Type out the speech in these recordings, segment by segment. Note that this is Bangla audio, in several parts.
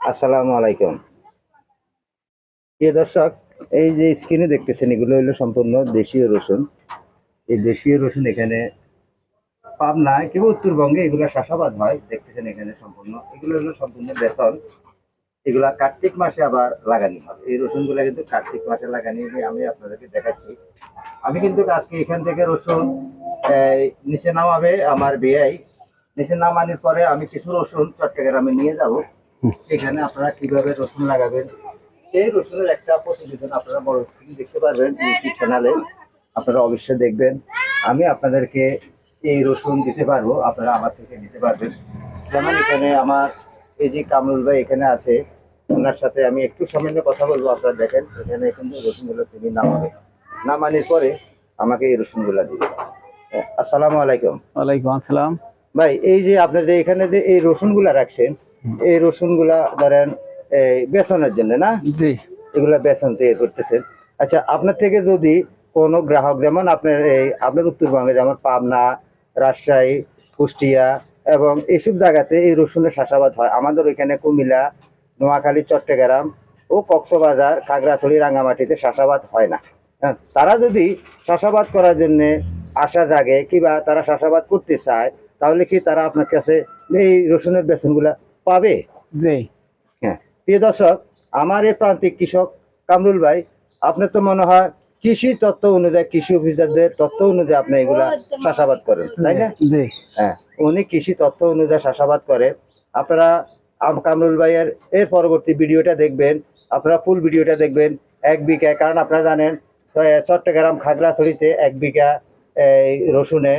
আসসালামু আলাইকুম। প্রিয় দর্শক, এই যে স্ক্রিনে দেখতেছেন, এগুলো হলো সম্পূর্ণ দেশীয় রসুন। এই দেশীয় রসুন এখানে পাবনায় কিংবা উত্তরবঙ্গে এগুলো চাষাবাদ হয়। দেখতেছেন এখানে সম্পূর্ণ। এগুলো হলো সম্পূর্ণ বেতন। এগুলা কার্তিক মাসে আবার লাগানি হবে। এই রসুনগুলো কিন্তু কার্তিক মাসে লাগানি আমি আপনাদেরকে দেখাচ্ছি। আমি কিন্তু আজকে এখান থেকে রসুন নিচে নামাবে আমার বিয়াই। নিচে নামানোর পরে আমি কিছু রসুন চট্টগ্রামে নিয়ে যাব। সেখানে আপনারা কীভাবে রসুন লাগাবেন? সেই রসুনের একটা প্রতিবেদন আপনারা বড় স্ক্রিন দেখতে পারবেন ইউটিউব চ্যানেলে আপনারা অবশ্যই দেখবেন। আমি আপনাদেরকে এই রসুন দিতে পারব আপনারা আমার থেকে নিতে পারবেন। যেমন এখানে আমার এই যে কামরুল ভাই এখানে আছে ওনার সাথে আমি একটু সামান্য কথা বলব আপনারা দেখেন এখানে কিন্তু রসুনগুলো তিনি নামাবে। নামানোর পরে আমাকে এই রসুনগুলো দিবে। হ্যাঁ, আসসালামু আলাইকুম। ওয়ালাইকুম আসসালাম। ভাই এই যে আপনাদের এখানে যে এই রসুনগুলা রাখছেন এই রসুনগুলা ধরেন এই বেসনের জন্য না? জি। এগুলা বেসন তৈরি করতেছেন। আচ্ছা আপনার থেকে যদি কোনো গ্রাহক যেমন আপনার এই আপনার উত্তরবঙ্গে যেমন পাবনা রাজশাহী কুষ্টিয়া এবং এইসব জায়গাতে এই রসুনের চাষাবাদ হয় আমাদের ওইখানে কুমিল্লা নোয়াখালী চট্টগ্রাম ও কক্সবাজার খাগড়াছড়ি রাঙ্গামাটিতে চাষাবাদ হয় না। হ্যাঁ তারা যদি চাষাবাদ করার জন্য আশা জাগে কিংবা তারা চাষাবাদ করতে চায় তাহলে কি তারা আপনার কাছে এই রসুনের বেতনগুলা পাবে? হ্যাঁ। প্রিয় দর্শক আমার এই প্রান্তিক কৃষক কামরুল ভাই আপনার তো মনে হয় কৃষি তত্ত্ব অনুযায়ী কৃষি অফিসারদের তত্ত্ব অনুযায়ী আপনি এগুলা চাষাবাদ করেন তাই না? হ্যাঁ উনি কৃষি তত্ত্ব অনুযায়ী চাষাবাদ করে। আপনারা কামরুল ভাইয়ের এর পরবর্তী ভিডিওটা দেখবেন আপনারা ফুল ভিডিওটা দেখবেন এক বিঘা কারণ আপনারা জানেন চট্টগ্রাম খাগড়াছড়িতে এক বিঘা এই, রসুনে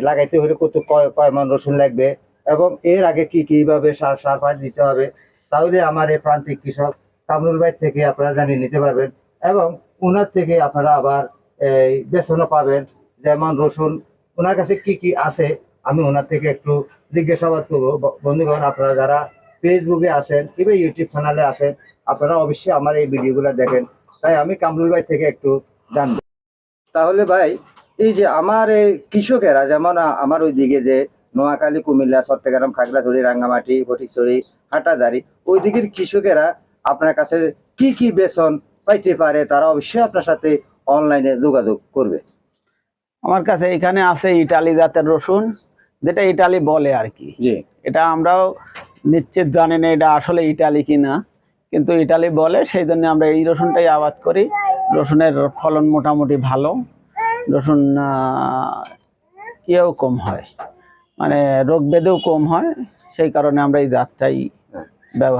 লাগাইতে হলে কত কয় কয় মন রসুন লাগবে? এবং এর আগে কি, কীভাবে সার সার পাট দিতে হবে, তাহলে আমার এই প্রান্তিক কৃষক কামরুল ভাই থেকে আপনারা জানিয়ে নিতে পারবেন এবং ওনার থেকে আপনারা আবার এই বেসনও পাবেন, যেমন রসুন ওনার কাছে কি কি আছে আমি ওনার থেকে একটু জিজ্ঞাসাবাদ করব। বন্ধুগণ, আপনারা যারা ফেসবুকে আসেন কিংবা ইউটিউব চ্যানেলে আসেন আপনারা অবশ্যই আমার এই ভিডিওগুলো দেখেন। তাই আমি কামরুল ভাই থেকে একটু জানব। তাহলে ভাই, এই যে আমার এই কৃষকেরা, যেমন আমার ওই দিকে যে নোয়াখালী কুমিল্লা চট্টগ্রাম খাগড়াছড়ি রাঙ্গামাটি ফটিকছড়ি হাটাদারি ওই দিকের কৃষকেরা আপনার কাছে কি কি বেতন পাইতে পারে তারা অবশ্যই আপনার সাথে অনলাইনে যোগাযোগ করবে। আমার কাছে এখানে আছে ইটালি জাতের রসুন যেটা ইটালি বলে আর কি। এটা আমরাও নিশ্চিত জানি না এটা আসলে ইটালি কিনা কিন্তু ইটালি বলে সেই জন্য আমরা এই রসুনটাই আবাদ করি। রসুনের ফলন মোটামুটি ভালো। রসুন ইয়েও কম হয়। মানে রোগ বেদেও কম হয় সেই কারণে আমরা এই জাতটাই ব্যবহার